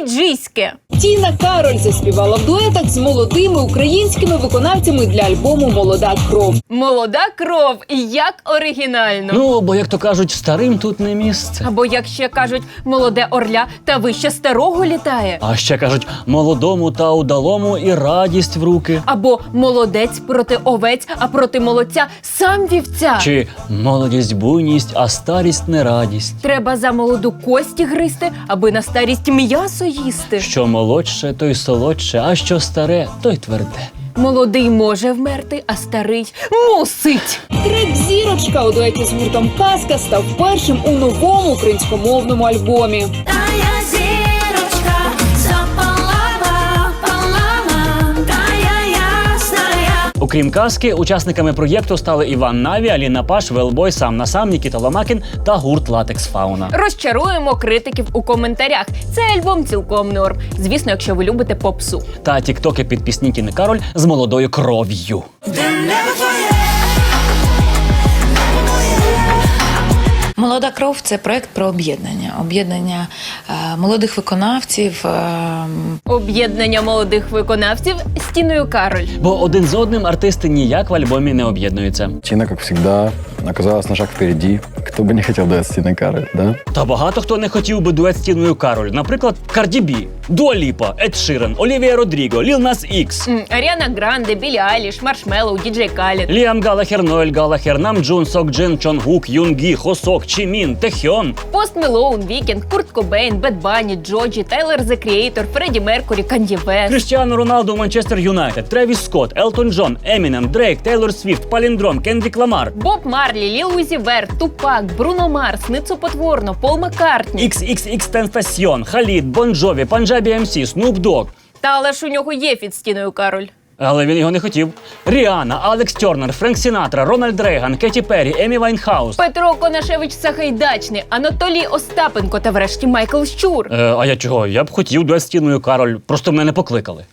діджейське. Тіна Кароль заспівала в дуетах з молодими українськими виконавцями для альбому Молода кров. Молода кров, і як оригінально. Ну, бо як то кажуть, старим тут не місце. Або як ще кажуть, молоде орля та вище старого літає. А ще кажуть, молодому та удалому і радість в руки. Або молодець проти овець, а проти молодця сам вівця. Чи молодість буйність, а старість не радість. Треба за молоду кості гристи, аби на старість м'ясо їсти. Що молодше, то й солодше, а що старе, то й тверде. Молодий може вмерти, а старий мусить. Трек Зірочка у дуеті з гуртом Казка став першим у новому українськомовному альбомі. Окрім казки, учасниками проєкту стали Іван Наві, Аліна Паш, Велбой, сам на сам, Нікіта Ломакін та гурт Латекс Фауна. Розчаруємо критиків у коментарях. Цей альбом цілком норм. Звісно, якщо ви любите попсу. Та тіктоки під пісні Кіни Кароль з молодою кров'ю. Молода кров це проект про об'єднання. Об'єднання е, молодих виконавців. е, Об'єднання молодих виконавців з Тіною Кароль. Бо один з одним артисти ніяк в альбомі не об'єднуються. Тина, как всегда, оказалась на шаг впереди. Кто бы не хотел дуэт с Тиной Кароль, да? Та багато хто не хотів би дует з Тіною Кароль. Наприклад, Карді Бі, Дуа Ліпа, Ед Ширен, Олівія Родріго, Ліл Нас Ікс. Аріана Гранде, Білі Айліш, Маршмеллоу, Діджей Калід. Ліам Галахер, Ноель Галахер, Нам Джун, Сок Джин, Чон Гук, Юнгі, Хосок, Чімін, Техьон. Пост Мелоун, Вікінг, Курт Кобейн, Бет Банні, Джоджі, Тейлор The Creator, Фредді Меркурі, Канді Вест. Кріштіану Роналду, Манчестер Юнайтед, Тревіс Скотт, Елтон Джон, Емінем, Дрейк, Тейлор Свіфт, Паліндром, Кендрік Ламар. Боб Марлі, Ліл Узі Верт, Тупак, Бруно Марс, Ницо Потворно, Пол Маккартні. XXX Тентасьйон, Халід, Бон Джові, Панджабі МС, Снуп Дог. Та але ж у нього є фіт з Тіною Кароль. Але він його не хотів. Ріана, Алекс Тернер, Френк Сінатра, Рональд Рейган, Кеті Перрі, Емі Вайнхаус. Петро Конашевич Сагайдачний, Анатолій Остапенко та врешті Майкл Щур. Е, а я чого? Я б хотів дует з Тіною Кароль, просто мене не покликали.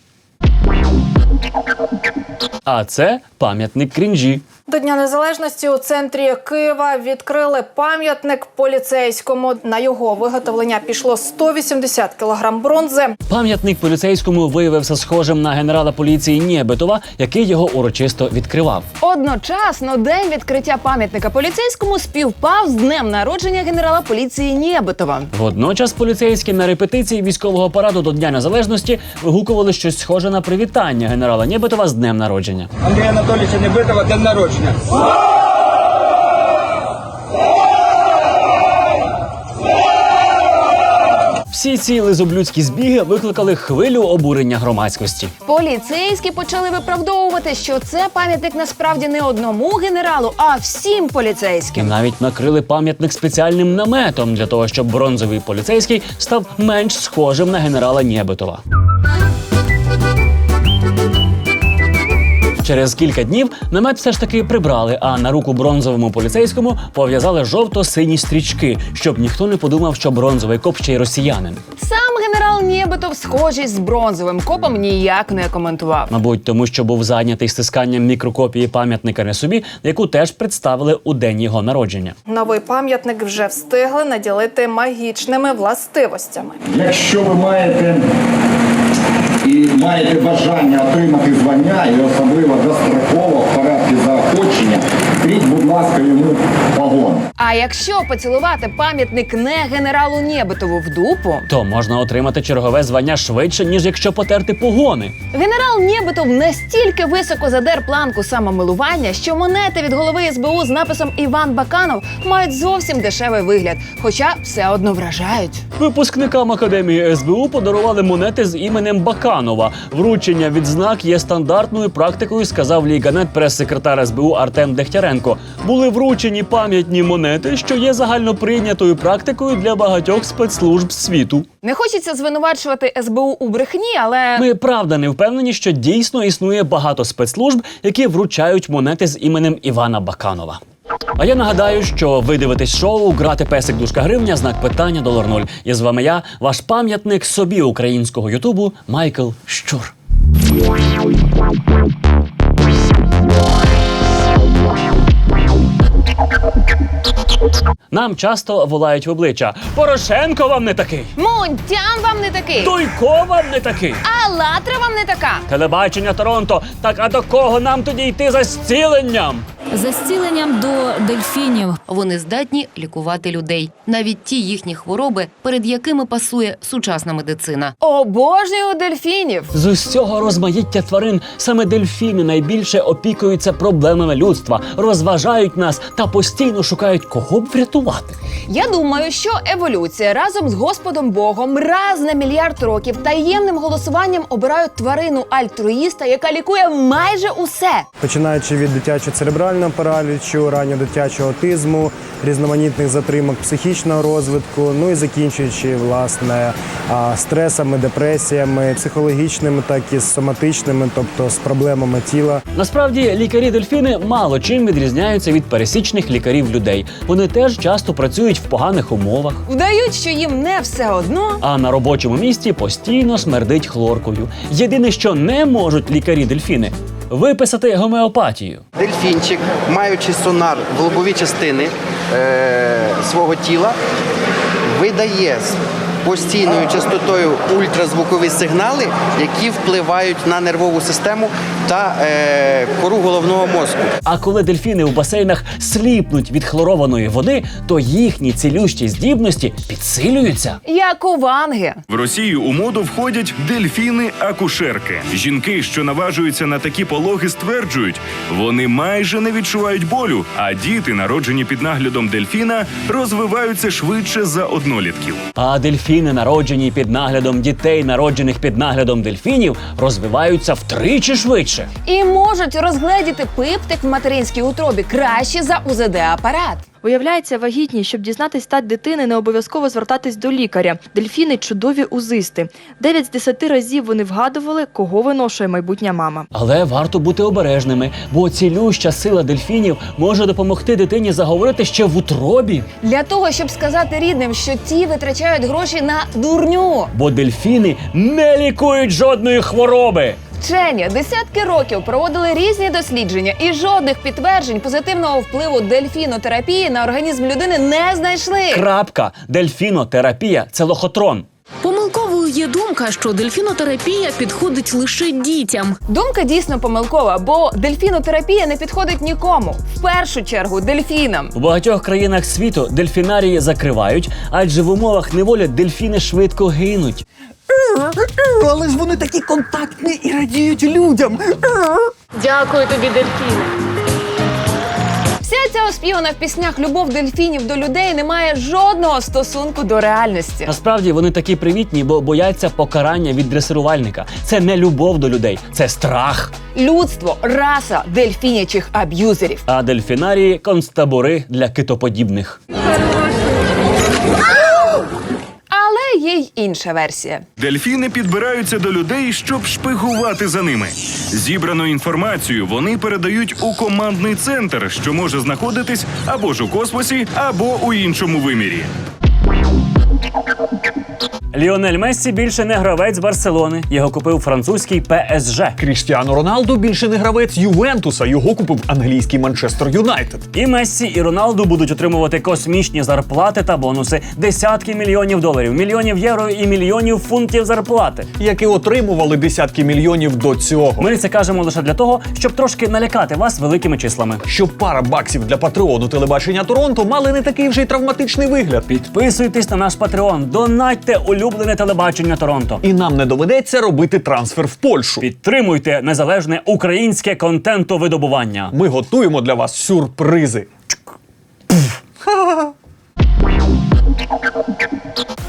А це пам'ятник крінжі. До Дня Незалежності у центрі Києва відкрили пам'ятник поліцейському. На його виготовлення пішло 180 кілограм бронзи. Пам'ятник поліцейському виявився схожим на генерала поліції Нєбетова, який його урочисто відкривав. Одночасно день відкриття пам'ятника поліцейському співпав з днем народження генерала поліції Нєбитова. Водночас поліцейські на репетиції військового параду до Дня Незалежності вигукували щось схоже на привітання генерала Нєбетова з днем народження. Андрія Анатолійовича Небитова день народження. Всі ці лизоблюдські збіги викликали хвилю обурення громадськості. Поліцейські почали виправдовувати, що це пам'ятник насправді не одному генералу, а всім І поліцейським. навіть накрили пам'ятник спеціальним наметом для того, щоб бронзовий поліцейський став менш схожим на генерала Нєбетова. Через кілька днів намет все ж таки прибрали, а на руку бронзовому поліцейському пов'язали жовто-сині стрічки, щоб ніхто не подумав, що бронзовий коп ще й росіянин. Сам генерал Нєбитов схожість з бронзовим копом ніяк не коментував. Мабуть, тому що був зайнятий стисканням мікрокопії пам'ятника не собі, яку теж представили у день його народження. Новий пам'ятник вже встигли наділити магічними властивостями. Якщо ви маєте і маєте бажання отримати звання і особливо достроково в порядку заохочення, тріть, будь ласка, йому погон. А якщо поцілувати пам'ятник не генералу Нєбитову в дупу, То можна отримати чергове звання швидше, ніж якщо потерти погони. Генерал Нєбитов настільки високо задер планку самомилування, що монети від голови СБУ з написом Іван Баканов мають зовсім дешевий вигляд, хоча все одно вражають. Випускникам академії СБУ подарували монети з іменем Баканова. Вручення відзнак є стандартною практикою, сказав ліганет прес-секретар СБУ Артем Дехтяренко. Були вручені пам'ятні монети, що є загальноприйнятою практикою для багатьох спецслужб світу. Не хочеться звинувачувати СБУ у брехні, але Ми правда не впевнені, що дійсно існує багато спецслужб, які вручають монети з іменем Івана Баканова. А я нагадаю, що ви дивитесь шоу Грати песик дужка гривня, знак питання долар нуль. І з вами я, ваш пам'ятник собі українського Ютубу Майкл Щур. Нам часто волають в обличчя: Порошенко вам не такий, Мунтян вам не такий, Туйко вам не такий. а Латра вам не така. Телебачення Торонто. Так а до кого нам тоді йти за зціленням? За зціленням до дельфінів. Вони здатні лікувати людей, навіть ті їхні хвороби, перед якими пасує сучасна медицина. Обожнюю дельфінів. З усього розмаїття тварин саме дельфіни найбільше опікуються проблемами людства, розважають нас та постійно шукають кого б врятувати. Я думаю, що еволюція разом з Господом Богом раз на мільярд років таємним голосуванням обирають тварину альтруїста, яка лікує майже усе. Починаючи від дитячого церебрального паралічу, ранньодитячого аутизму, різноманітних затримок психічного розвитку, ну і закінчуючи власне стресами, депресіями, психологічними, так і соматичними, тобто з проблемами тіла. Насправді лікарі дельфіни мало чим відрізняються від пересічних лікарів людей. Вони теж часто працюють в поганих умовах, Вдають, що їм не все одно. а на робочому місці постійно смердить хлоркою. Єдине, що не можуть лікарі дельфіни виписати гомеопатію. Дельфінчик, маючи сонар в лобові частини е, свого тіла, видає постійною частотою ультразвукові сигнали, які впливають на нервову систему та е, кору головного мозку. А коли дельфіни у басейнах сліпнуть від хлорованої води, то їхні цілющі здібності підсилюються. Як у Ванги. В Росію у моду входять дельфіни-акушерки. Жінки, що наважуються на такі пологи, стверджують, вони майже не відчувають болю, а діти, народжені під наглядом дельфіна, розвиваються швидше за однолітків. А дельфіни, народжені під наглядом дітей, народжених під наглядом дельфінів, розвиваються втричі швидше. І можуть розгледіти пиптик в материнській утробі краще за УЗД-апарат. Виявляється, вагітні, щоб дізнатись стать дитини, не обов'язково звертатись до лікаря. Дельфіни чудові узисти. Дев'ять з десяти разів вони вгадували, кого виношує майбутня мама. Але варто бути обережними, бо цілюща сила дельфінів може допомогти дитині заговорити ще в утробі. Для того, щоб сказати рідним, що ті витрачають гроші на дурню. Бо дельфіни не лікують жодної хвороби. Вчені десятки років проводили різні дослідження, і жодних підтверджень позитивного впливу дельфінотерапії на організм людини не знайшли. Крапка. Дельфінотерапія це лохотрон. Помилковою є думка, що дельфінотерапія підходить лише дітям. Думка дійсно помилкова, бо дельфінотерапія не підходить нікому. В першу чергу дельфінам. У багатьох країнах світу дельфінарії закривають, адже в умовах неволі дельфіни швидко гинуть. Але ж вони такі контактні і радіють людям. Дякую тобі, дельфіни. Вся ця оспівана в піснях любов дельфінів до людей не має жодного стосунку до реальності. Насправді вони такі привітні, бо бояться покарання від дресирувальника. Це не любов до людей, це страх. Людство, раса дельфінячих аб'юзерів. А дельфінарії концтабори для китоподібних. Але інша версія. Дельфіни підбираються до людей, щоб шпигувати за ними. Зібрану інформацію вони передають у командний центр, що може знаходитись або ж у космосі, або у іншому вимірі. Ліонель Мессі більше не гравець Барселони. Його купив французький ПСЖ. Кріштіану Роналду більше не гравець Ювентуса. Його купив англійський Манчестер Юнайтед. І Мессі, і Роналду будуть отримувати космічні зарплати та бонуси, десятки мільйонів доларів, мільйонів євро і мільйонів фунтів зарплати. Які отримували десятки мільйонів до цього. Ми це кажемо лише для того, щоб трошки налякати вас великими числами. Щоб пара баксів для патреону телебачення Торонто мали не такий вже й травматичний вигляд. Підписуйтесь на наш Патреон, донатьте улюблене телебачення Торонто. І нам не доведеться робити трансфер в Польщу. Підтримуйте незалежне українське контентовидобування. Ми готуємо для вас сюрпризи.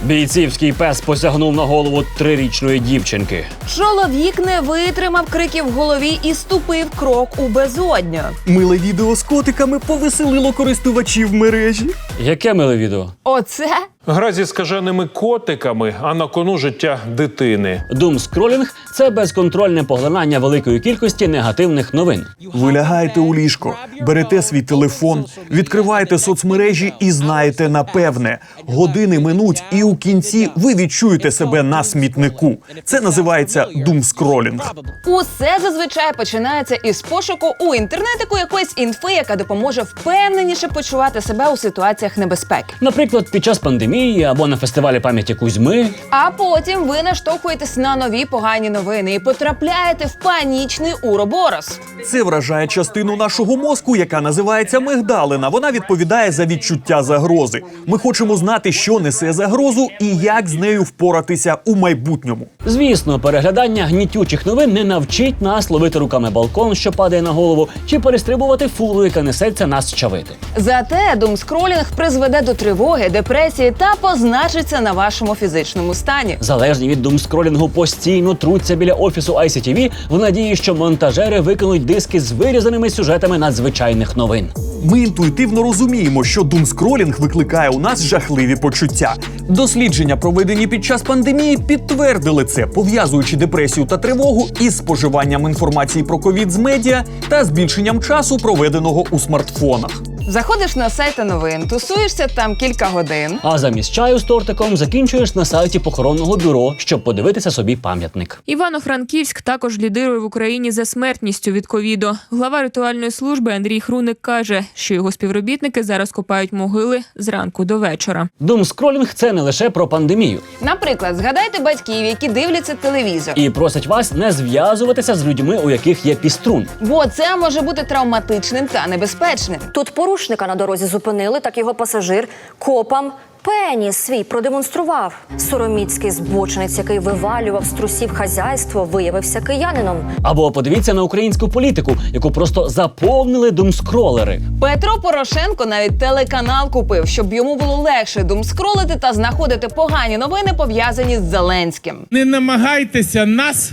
Бійцівський пес посягнув на голову трирічної дівчинки. Чоловік не витримав криків в голові і ступив крок у безодню. Миле відео з котиками повеселило користувачів мережі. Яке миле відео? Оце Гра зі скаженими котиками, а на кону життя дитини. Думскролінг це безконтрольне поглинання великої кількості негативних новин. Ви лягаєте у ліжко, берете свій телефон, відкриваєте соцмережі і знаєте напевне, години минуть, і у кінці ви відчуєте себе на смітнику. Це називається думскролінг. Усе зазвичай починається із пошуку у інтернетику якоїсь інфи, яка допоможе впевненіше почувати себе у ситуаціях небезпеки. Наприклад, під час пандемії або на фестивалі пам'яті Кузьми. А потім ви наштовхуєтесь на нові погані новини і потрапляєте в панічний уроборос. Це вражає частину нашого мозку, яка називається мигдалина. Вона відповідає за відчуття загрози. Ми хочемо знати, що несе загрозу і як з нею впоратися у майбутньому. Звісно, переглядання гнітючих новин не навчить нас ловити руками балкон, що падає на голову, чи перестрибувати фуру, яка несеться нас чавити. Зате думскролінг призведе до тривоги, депресії та позначиться на вашому фізичному стані. Залежні від думскролінгу постійно труться біля офісу ICTV в надії, що монтажери викинуть диски з вирізаними сюжетами надзвичайних новин. Ми інтуїтивно розуміємо, що думскролінг викликає у нас жахливі почуття. Дослідження, проведені під час пандемії, підтвердили це, пов'язуючи депресію та тривогу із споживанням інформації про ковід з медіа та збільшенням часу, проведеного у смартфонах. Заходиш на сайти новин, тусуєшся там кілька годин. А замість чаю з тортиком закінчуєш на сайті похоронного бюро, щоб подивитися собі пам'ятник. Івано-Франківськ також лідирує в Україні за смертністю від ковіду. Глава ритуальної служби Андрій Хруник каже, що його співробітники зараз копають могили зранку до вечора. Думскролінг це не лише про пандемію Наприклад, згадайте батьків, які дивляться телевізор. і просять вас не зв'язуватися з людьми, у яких є піструн. Бо це може бути травматичним та небезпечним. Тут порушника на дорозі зупинили, так його пасажир копам пеніс свій продемонстрував. Сороміцький збочинець, який вивалював з трусів хазяйство, виявився киянином. Або подивіться на українську політику, яку просто заповнили думскролери. Петро Порошенко навіть телеканал купив, щоб йому було легше думскролити та знаходити погані новини пов'язані з Зеленським. Не намагайтеся нас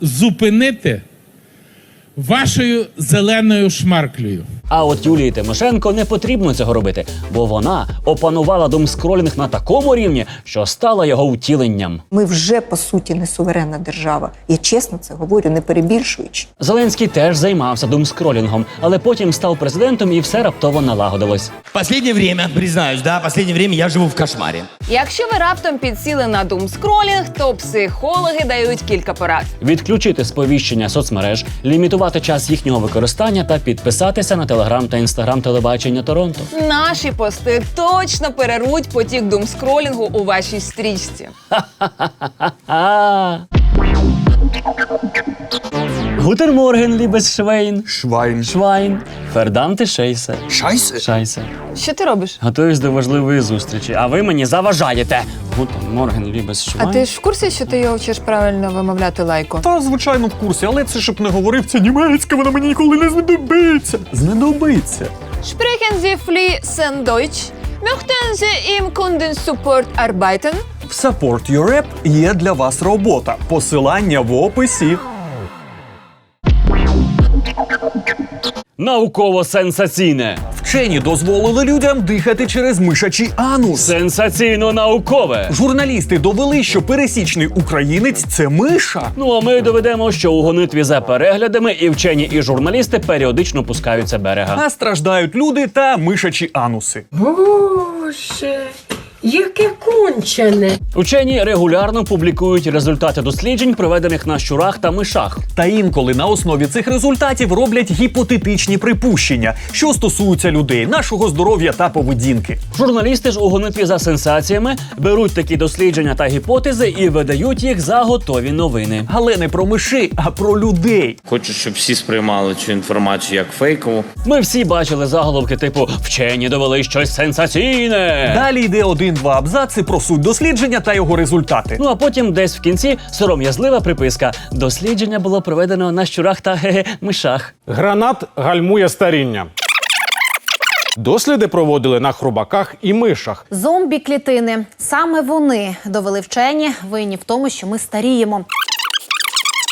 зупинити вашою зеленою шмарклею. А от Юлії Тимошенко не потрібно цього робити, бо вона опанувала думскролінг на такому рівні, що стала його втіленням. Ми вже по суті не суверенна держава. Я чесно це говорю, не перебільшуючи. Зеленський теж займався думскролінгом, але потім став президентом і все раптово налагодилось. Последнее время, признаюсь, да, последнее время я живу в кошмаре. Якщо ви раптом підсіли на думскролінг, то психологи дають кілька порад. Відключити сповіщення соцмереж, лімітувати час їхнього використання та підписатися на телеграм та інстаграм телебачення Торонто. Наші пости точно перервуть потік думскролінгу у вашій стрічці. А. Гутен Морген, лібес Швейн. Швайн. Швайн. Ферданте Шейсе. Шайсе? Шайсе. Що ти робиш? Готуюсь до важливої зустрічі, а ви мені заважаєте. Гутен Морген, лібес Швайн. А ти ж в курсі, що ти його вчиш правильно вимовляти лайку? Та звичайно в курсі, але це щоб не говорив, це німецька, вона мені ніколи не знадобиться. Знадобиться. Sprechen Sie fließend Deutsch? Möchten Sie im Kundensupport arbeiten? В Support Your App є для вас робота. Посилання в описі. Науково-сенсаційне. Вчені дозволили людям дихати через мишачий анус. Сенсаційно-наукове. Журналісти довели, що пересічний українець це миша. Ну а ми доведемо, що у гонитві за переглядами і вчені, і журналісти періодично пускаються берега. А страждають люди та мишачі ануси. Боже, яке кончене. Учені регулярно публікують результати досліджень, проведених на щурах та мишах. Та інколи на основі цих результатів роблять гіпотетичні припущення, що стосуються людей, нашого здоров'я та поведінки. Журналісти ж у гонитві за сенсаціями беруть такі дослідження та гіпотези і видають їх за готові новини. Але не про мишей, а про людей. Хочу, щоб всі сприймали цю інформацію як фейкову. Ми всі бачили заголовки типу Вчені довели щось сенсаційне. Далі йде один-два абзаци про суть дослідження та його результати. Ну а потім десь в кінці сором'язлива приписка. Дослідження було проведено на щурах та хе-хе, мишах. Гранат гальмує старіння. Досліди проводили на хрубаках і мишах. Зомбі-клітини саме вони довели вчені винні в тому, що ми старіємо.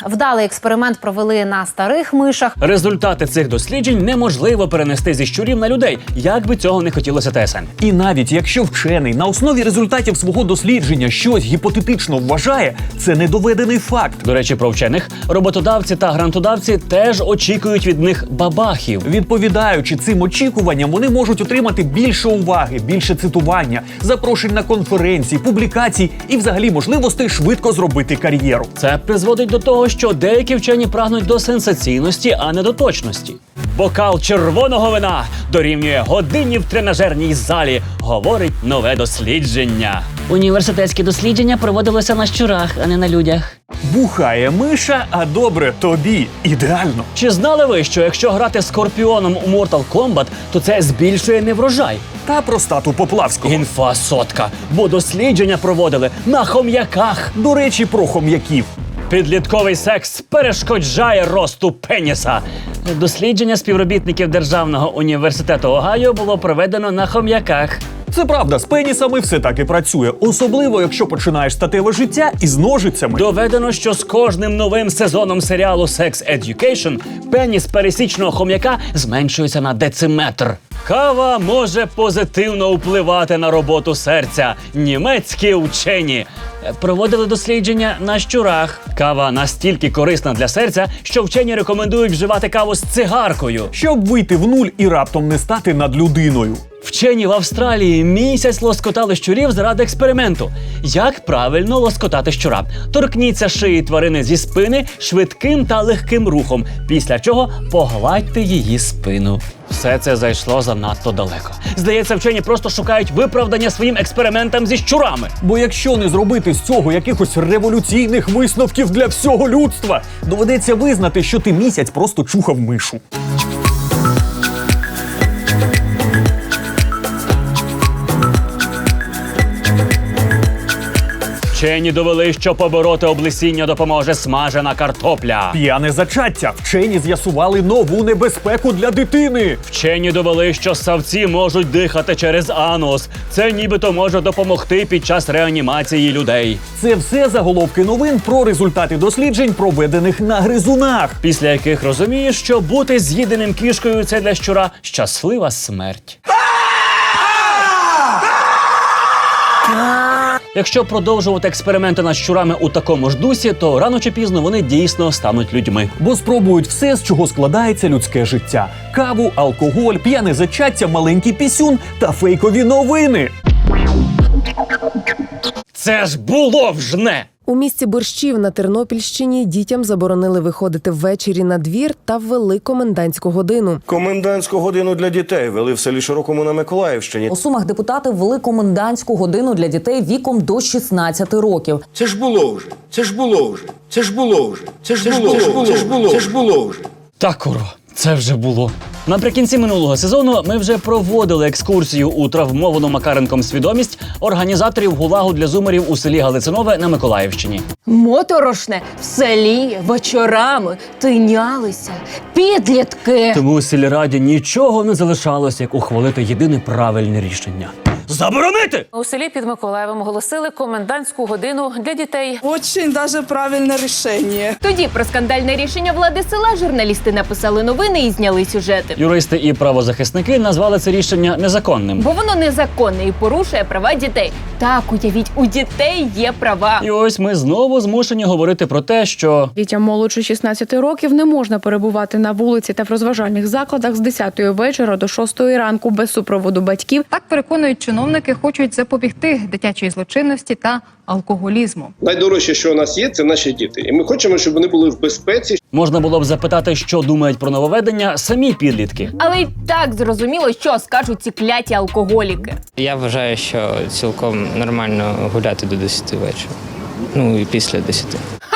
Вдалий експеримент провели на старих мишах. Результати цих досліджень неможливо перенести зі щурів на людей, як би цього не хотілося ТСН. І навіть якщо вчений на основі результатів свого дослідження щось гіпотетично вважає, це недоведений факт. До речі, про вчених роботодавці та грантодавці теж очікують від них бабахів. Відповідаючи цим очікуванням, вони можуть отримати більше уваги, більше цитування, запрошень на конференції, публікацій і, взагалі, можливостей швидко зробити кар'єру. Це призводить до того, що деякі вчені прагнуть до сенсаційності, а не до точності. Бокал червоного вина дорівнює годині в тренажерній залі, говорить нове дослідження. Університетські дослідження проводилися на щурах, а не на людях. Бухає миша, а добре тобі. Ідеально. Чи знали ви, що якщо грати скорпіоном у Mortal Kombat, то це збільшує неврожай? Та простату Поплавського. Інфа сотка, бо дослідження проводили на хом'яках. До речі, про хом'яків. Підлітковий секс перешкоджає росту пеніса. Дослідження співробітників Державного університету Огайо було проведено на хом'яках. Це правда, з пенісами все так і працює, особливо якщо починаєш статеве життя із ножицями. Доведено, що з кожним новим сезоном серіалу Sex Education пеніс пересічного хом'яка зменшується на дециметр. Кава може позитивно впливати на роботу серця. Німецькі вчені е, проводили дослідження на щурах. Кава настільки корисна для серця, що вчені рекомендують вживати каву з цигаркою. Щоб вийти в нуль і раптом не стати над людиною. Вчені в Австралії місяць лоскотали щурів заради експерименту. Як правильно лоскотати щура? Торкніться шиї тварини зі спини швидким та легким рухом, після чого погладьте її спину. Все це зайшло занадто далеко. Здається, вчені просто шукають виправдання своїм експериментам зі щурами. Бо якщо не зробити з цього якихось революційних висновків для всього людства, доведеться визнати, що ти місяць просто чухав мишу. Вчені довели, що побороти облесіння допоможе смажена картопля. П'яне зачаття. Вчені з'ясували нову небезпеку для дитини. Вчені довели, що савці можуть дихати через анус. Це нібито може допомогти під час реанімації людей. Це все заголовки новин про результати досліджень, проведених на гризунах. Після яких розумієш, що бути з'їденим кішкою це для щура щаслива смерть. Якщо продовжувати експерименти над щурами у такому ж дусі, то рано чи пізно вони дійсно стануть людьми. Бо спробують все, з чого складається людське життя: каву, алкоголь, п'яне зачаття, маленький пісюн та фейкові новини. Це ж було вжне! У місті Борщів на Тернопільщині дітям заборонили виходити ввечері на двір та ввели комендантську годину. Комендантську годину для дітей вели в селі Широкому на Миколаївщині. У Сумах депутати ввели комендантську годину для дітей віком до 16 років. Це ж було вже. Це ж було вже. Це ж було вже. Це ж було. Це ж було. Це ж було. Це ж було вже. Та курва, це вже було. Наприкінці минулого сезону ми вже проводили екскурсію у травмовану Макаренком свідомість організаторів гулагу для зумерів у селі Галицинове на Миколаївщині. Моторошне в селі вечорами тинялися підлітки. Тому у сільраді нічого не залишалось, як ухвалити єдине правильне рішення. Заборонити! У селі під Миколаєвом оголосили комендантську годину для дітей. Очень даже правильне рішення. Тоді про скандальне рішення влади села журналісти написали новини і зняли сюжети. Юристи і правозахисники назвали це рішення незаконним. Бо воно незаконне і порушує права дітей. Так, уявіть, у дітей є права. І ось ми знову змушені говорити про те, що Дітям молодше 16 років не можна перебувати на вулиці та в розважальних закладах з 10 вечора до 6 ранку без супроводу батьків. Так переконують чиновники, хочуть запобігти дитячій злочинності та алкоголізму. Найдорожче, що у нас є, це наші діти, і ми хочемо, щоб вони були в безпеці. можна було б запитати, що думають про нововведення самі підлітки. Але й так зрозуміло, що скажуть ці кляті алкоголіки. Я вважаю, що цілком нормально гуляти до 10 вечора. Ну і після 10.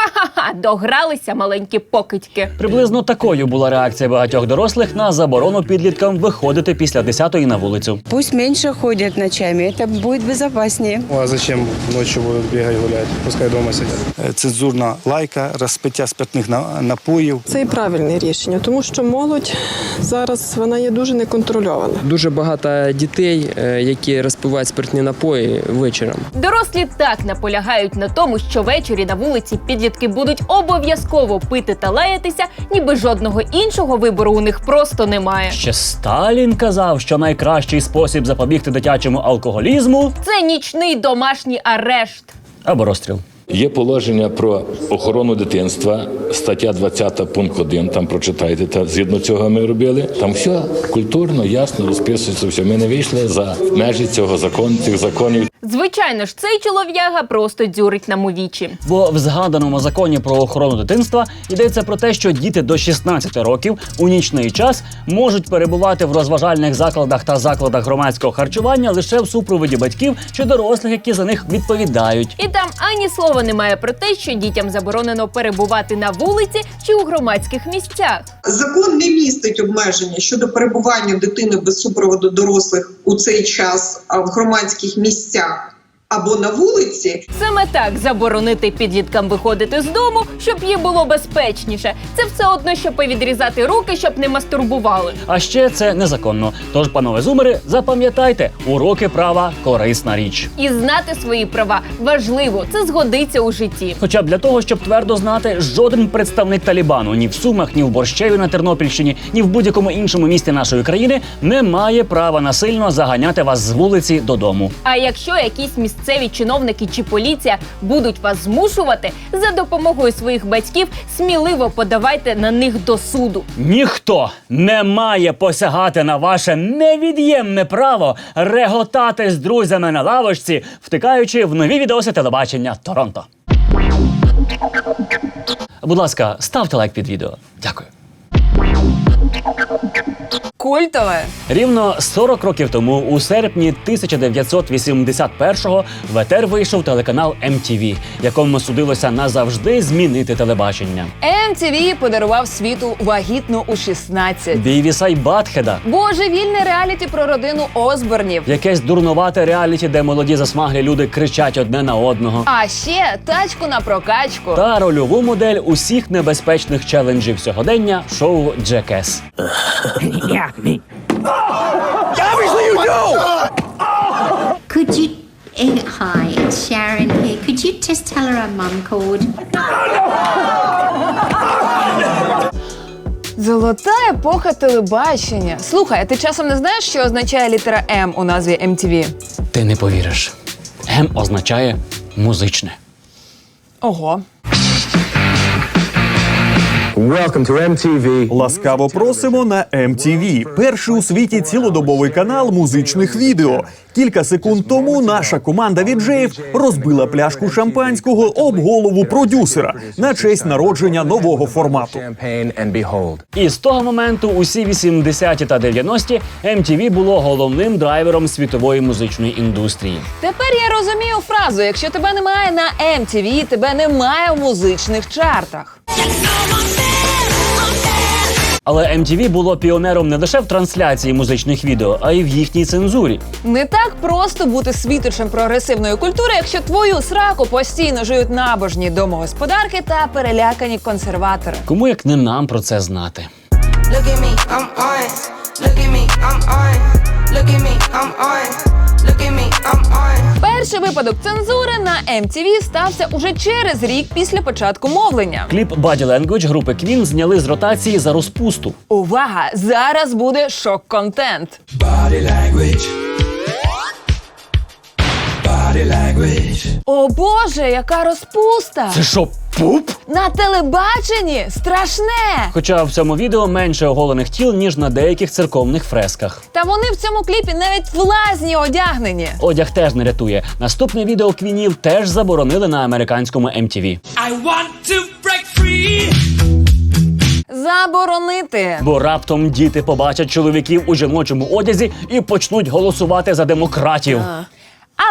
Ха-ха-ха, догралися маленькі покидьки. Приблизно такою була реакція багатьох дорослих на заборону підліткам виходити після 10-ї на вулицю. Пусть менше ходять ночами, это будет безопаснее. Ну, а зачем ночью будут бегать гулять? Пускай дома сидят. Е, Цензурна лайка, розпиття спиртних напоїв. Це і правильне рішення, тому що молодь зараз вона є дуже неконтрольована. Дуже багато дітей, е, які розпивають спиртні напої вечором. Дорослі так наполягають на тому, що ввечері на вулиці підлітки будуть будуть обов'язково пити та лаятися, ніби жодного іншого вибору у них просто немає. Ще Сталін казав, що найкращий спосіб запобігти дитячому алкоголізму Це нічний домашній арешт. або розстріл. Є положення про охорону дитинства, стаття 20 пункт 1, там прочитайте, та згідно цього ми робили. Там все культурно, ясно розписується все. Ми не вийшли за межі цього закону, цих законів. Звичайно ж, цей чолов'яга просто дзюрить нам у вічі. Бо в згаданому законі про охорону дитинства йдеться про те, що діти до 16 років у нічний час можуть перебувати в розважальних закладах та закладах громадського харчування лише в супроводі батьків чи дорослих, які за них відповідають. І там ані слова немає про те, що дітям заборонено перебувати на вулиці чи у громадських місцях. Закон не містить обмеження щодо перебування дитини без супроводу дорослих у цей час в громадських місцях або на вулиці. Саме так заборонити підліткам виходити з дому, щоб їм було безпечніше. Це все одно, що повідрізати руки, щоб не мастурбували. А ще це незаконно. Тож, панове зумери, запам'ятайте, уроки права корисна річ. І знати свої права важливо, це згодиться у житті. Хоча б для того, щоб твердо знати, жоден представник Талібану ні в Сумах, ні в Борщеві на Тернопільщині, ні в будь-якому іншому місті нашої країни не має права насильно заганяти вас з вулиці додому. А якщо якісь місцеві чиновники чи поліція будуть вас змушувати за допомогою своїх батьків, сміливо подавайте на них до суду. Ніхто не має посягати на ваше невід'ємне право реготати з друзями на лавочці, втикаючи в нові відоси телебачення Торонто. Будь ласка, ставте лайк під відео. Дякую. Культове. Рівно 40 років тому, у серпні 1981-го, в етер вийшов телеканал MTV, якому судилося назавжди змінити телебачення. MTV подарував світу вагітну у 16. Бійвіса й Батхеда. Божевільне реаліті про родину Осборнів. Якесь дурнувате реаліті, де молоді засмаглі люди кричать одне на одного. А ще тачку на прокачку. Та рольову модель усіх небезпечних челенджів сьогодення шоу Джекес. Could you? eh, hi, it's Sharon here. Could you just tell her her mum called? Золота епоха телебачення. Слухай, а ти часом не знаєш, що означає літера М у назві MTV? Ти не повіриш. М означає музичне. Ого. Welcome to MTV. Ласкаво просимо на MTV. Перший у світі цілодобовий канал музичних відео. Кілька секунд тому наша команда віджеїв розбила пляшку шампанського об голову продюсера на честь народження нового формату. І з того моменту, усі 80-ті та 90-ті, MTV було головним драйвером світової музичної індустрії. Тепер я розумію фразу: якщо тебе немає на MTV, тебе немає в музичних чартах. Але MTV було піонером не лише в трансляції музичних відео, а й в їхній цензурі. Не так просто бути світочем прогресивної культури, якщо твою сраку постійно жують набожні домогосподарки та перелякані консерватори. Кому як не нам про це знати? Look at me, I'm on. Look at me, I'm on. Look at me, I'm on. Look at me, I'm on. Перший випадок цензури на MTV стався уже через рік після початку мовлення. Кліп Body Language групи Queen зняли з ротації за розпусту. Увага! Зараз буде шок-контент. О Боже, яка розпуста! Це що, пуп? На телебаченні страшне! Хоча в цьому відео менше оголених тіл, ніж на деяких церковних фресках. Та вони в цьому кліпі навіть в лазні одягнені. Одяг теж не рятує. Наступне відео квінів теж заборонили на американському MTV. I want to break free. Заборонити. Бо раптом діти побачать чоловіків у жіночому одязі і почнуть голосувати за демократів.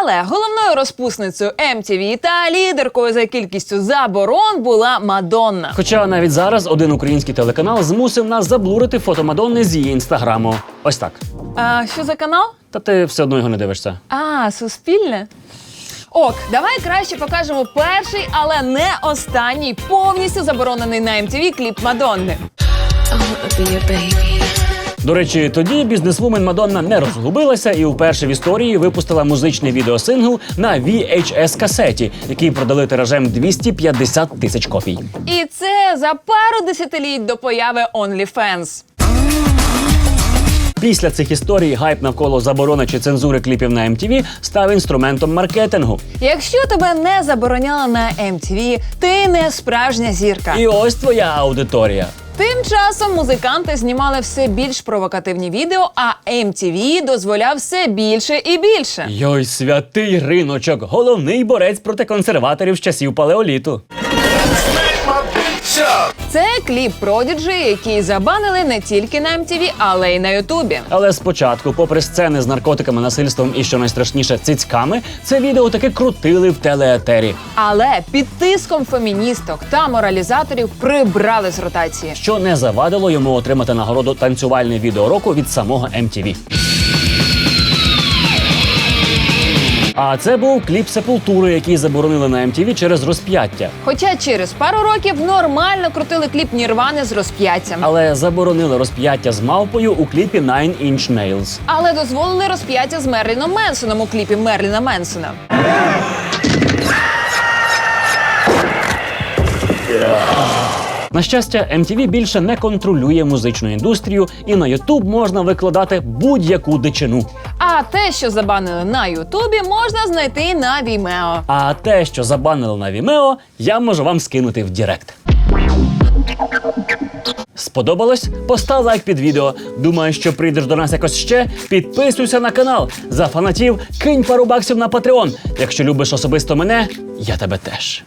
Але головною розпусницею MTV та лідеркою за кількістю заборон була Мадонна. Хоча навіть зараз один український телеканал змусив нас заблурити фото Мадонни з її інстаграму. Ось так. А що за канал? Та ти все одно його не дивишся. А, суспільне. Ок, давай краще покажемо перший, але не останній повністю заборонений на MTV кліп Мадонни. До речі, тоді бізнесвумен Мадонна не розгубилася і вперше в історії випустила музичний відеосингл на VHS касеті, який продали тиражем 250 тисяч копій. І це за пару десятиліть до появи OnlyFans. Після цих історій гайп навколо заборони чи цензури кліпів на MTV став інструментом маркетингу. Якщо тебе не забороняли на MTV, ти не справжня зірка. І ось твоя аудиторія. Тим часом музиканти знімали все більш провокативні відео, а MTV дозволяв все більше і більше. Йой, святий риночок, головний борець проти консерваторів з часів палеоліту. Це кліп Prodigy, який забанили не тільки на MTV, але й на Ютубі. Але спочатку, попри сцени з наркотиками, насильством і що найстрашніше цицьками, це відео таки крутили в телеетері, Але під тиском феміністок та моралізаторів прибрали з ротації. що не завадило йому отримати нагороду танцювальний відео року від самого MTV. А це був кліп сепультури, який заборонили на MTV через розп'яття. Хоча через пару років нормально крутили кліп Нірвани з розп'яттям. Але заборонили розп'яття з мавпою у кліпі Nine Inch Nails. Але дозволили розп'яття з Мерліном Менсоном у кліпі Мерліна Менсона. На щастя, MTV більше не контролює музичну індустрію, і на YouTube можна викладати будь-яку дичину. А те, що забанили на Ютубі, можна знайти на Vimeo. А те, що забанили на Vimeo, я можу вам скинути в Директ. Сподобалось? Постав лайк під відео. Думаю, що прийдеш до нас якось ще. Підписуйся на канал. За фанатів кинь пару баксів на Patreon. Якщо любиш особисто мене, я тебе теж.